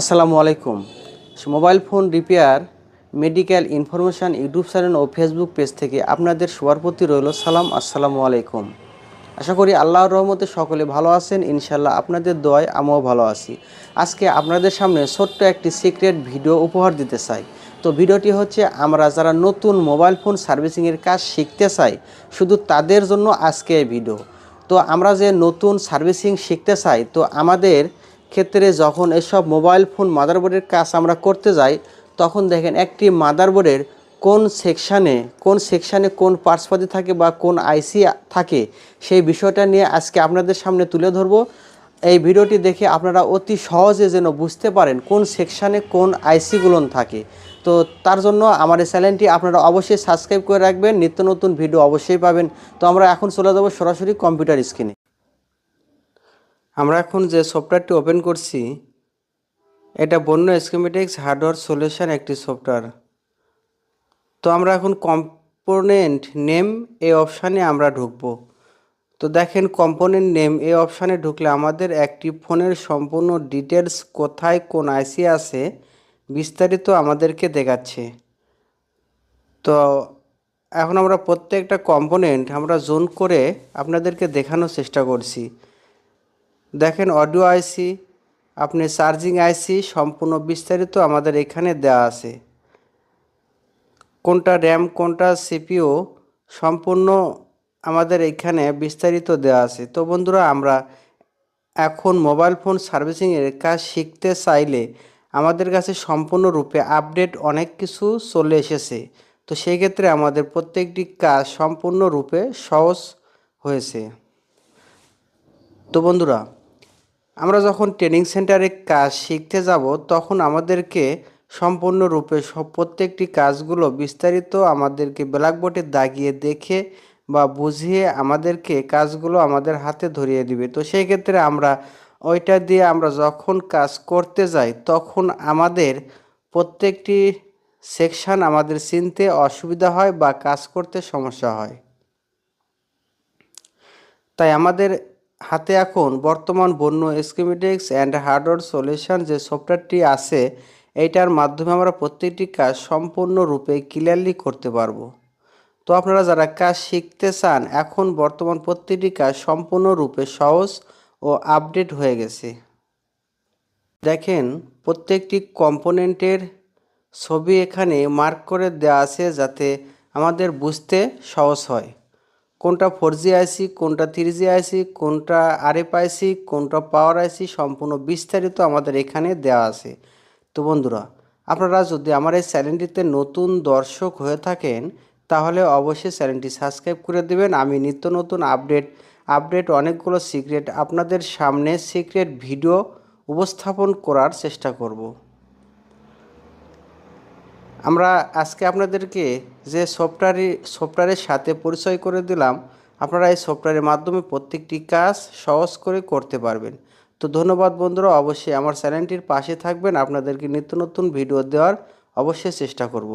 আসসালামু আলাইকুম। Mobile phone repair, medical information, YouTube channel ও Facebook page থেকে আপনাদের সবার প্রতি রইল সালাম, আসসালামু আলাইকুম। আশা করি আল্লাহর রহমতে সকলে ভালো আছেন ইনশাল্লাহ আপনাদের দোয়ায় আমিও ভালো আছি। আজকে আপনাদের সামনে ছোট্ট একটি সিক্রেট ভিডিও উপহার দিতে চাই। তো ভিডিওটি হচ্ছে, আমরা যারা নতুন মোবাইল ফোন সার্ভিসিংয়ের কাজ শিখতে চাই, শুধু তাদের জন্য আজকে এই ভিডিও। তো আমরা যে নতুন সার্ভিসিং শিখতে চাই, তো আমাদের ক্ষেত্রে যখন এসব মোবাইল ফোন মাদারবোর্ডের কাজ আমরা করতে যাই, তখন দেখেন একটি মাদারবোর্ডের কোন সেকশানে কোন সেকশানে কোন পার্টসপাতি থাকে বা কোন আইসি থাকে, সেই বিষয়টা নিয়ে আজকে আপনাদের সামনে তুলে ধরবো। এই ভিডিওটি দেখে আপনারা অতি সহজে যেন বুঝতে পারেন কোন সেকশানে কোন আইসিগুলো থাকে। তো তার জন্য আমার এই চ্যানেলটি আপনারা অবশ্যই সাবস্ক্রাইব করে রাখবেন, নিত্য নতুন ভিডিও অবশ্যই পাবেন। তো আমরা এখন চলে যাব সরাসরি কম্পিউটার স্ক্রিনে। আমরা এখন যে সফটওয়্যারটি ওপেন করছি, এটা বন্য স্কিমেটিক্স হার্ডওয়্যার সলিউশন একটি সফটওয়্যার তো আমরা এখন কম্পোনেন্ট নেম এই অপশানে আমরা ঢুকব। তো দেখেন কম্পোনেন্ট নেম এই অপশানে ঢুকলে আমাদের একটি ফোনের সম্পূর্ণ ডিটেলস কোথায়, কোন আইসি আছে, বিস্তারিত আমাদেরকে দেখাচ্ছে। তো এখন আমরা প্রত্যেকটা কম্পোনেন্ট আমরা জোন করে আপনাদেরকে দেখানোর চেষ্টা করছি। দেখেন অডিও আইসি, আপনি চার্জিং আইসি সম্পূর্ণ বিস্তারিত আমাদের এখানে দেওয়া আছে। কোনটা র্যাম, কোনটা সিপিও সম্পূর্ণ আমাদের এখানে বিস্তারিত দেওয়া আছে। তো বন্ধুরা, আমরা এখন মোবাইল ফোন সার্ভিসিংয়ের কাজ শিখতে চাইলে আমাদের কাছে সম্পূর্ণরূপে আপডেট অনেক কিছু চলে এসেছে। তো সেই ক্ষেত্রে আমাদের প্রত্যেকটি কাজ সম্পূর্ণরূপে সহজ হয়েছে। তো বন্ধুরা আমরা যখন ট্রেনিং সেন্টারে কাজ শিখতে যাব, তখন আমাদেরকে সম্পূর্ণরূপে সব প্রত্যেকটি কাজগুলো বিস্তারিত আমাদেরকে ব্ল্যাকবোর্ডে দাগিয়ে দেখে বা বুঝিয়ে আমাদেরকে কাজগুলো আমাদের হাতে ধরিয়ে দিবে। তো সেই ক্ষেত্রে আমরা ওইটা দিয়ে আমরা যখন কাজ করতে যাই, তখন আমাদের প্রত্যেকটি সেকশন আমাদের চিনতে অসুবিধা হয় বা কাজ করতে সমস্যা হয়। তাই আমাদের হাতে এখন বর্তমান বন্য স্কিমেটিক্স অ্যান্ড হার্ডওয়্যার সলিউশন যে সফটওয়্যারটি আছে, এইটার মাধ্যমে আমরা প্রত্যেকটি কাজ সম্পূর্ণরূপে ক্লিয়ারলি করতে পারব। তো আপনারা যারা কাজ শিখতে চান, এখন বর্তমান প্রত্যেকটি কাজ সম্পূর্ণরূপে সহজ ও আপডেট হয়ে গেছে। দেখেন, প্রত্যেকটি কম্পোনেন্টের ছবি এখানে মার্ক করে দেওয়া আছে যাতে আমাদের বুঝতে সহজ হয়। কোনটা ফোর জি আইসি কোনটা থ্রি জি আইসি কোনটা আরএফ আইসি কোনটা পাওয়ার আইসি সম্পূর্ণ বিস্তারিত আমাদের এখানে দেওয়া আছে। তো বন্ধুরা, আপনারা যদি আমার এই চ্যানেলটিতে নতুন দর্শক হয়ে থাকেন, তাহলে অবশ্যই চ্যানেলটি সাবস্ক্রাইব করে দেবেন। আমি নিত্য নতুন আপডেট আপডেট অনেকগুলো সিক্রেট আপনাদের সামনে সিক্রেট ভিডিও উপস্থাপন করার চেষ্টা করব। আমরা আজকে আপনাদেরকে যে সফটওয়্যারে সফটওয়্যারের সাথে পরিচয় করে দিলাম, আপনারা এই সফটওয়্যারের মাধ্যমে প্রত্যেকটি কাজ সহজ করে করতে পারবেন। তো ধন্যবাদ বন্ধুরা, অবশ্যই আমার চ্যানেলটির পাশে থাকবেন, আপনাদেরকে নিত্য নতুন ভিডিও দেওয়ার অবশ্যই চেষ্টা করব।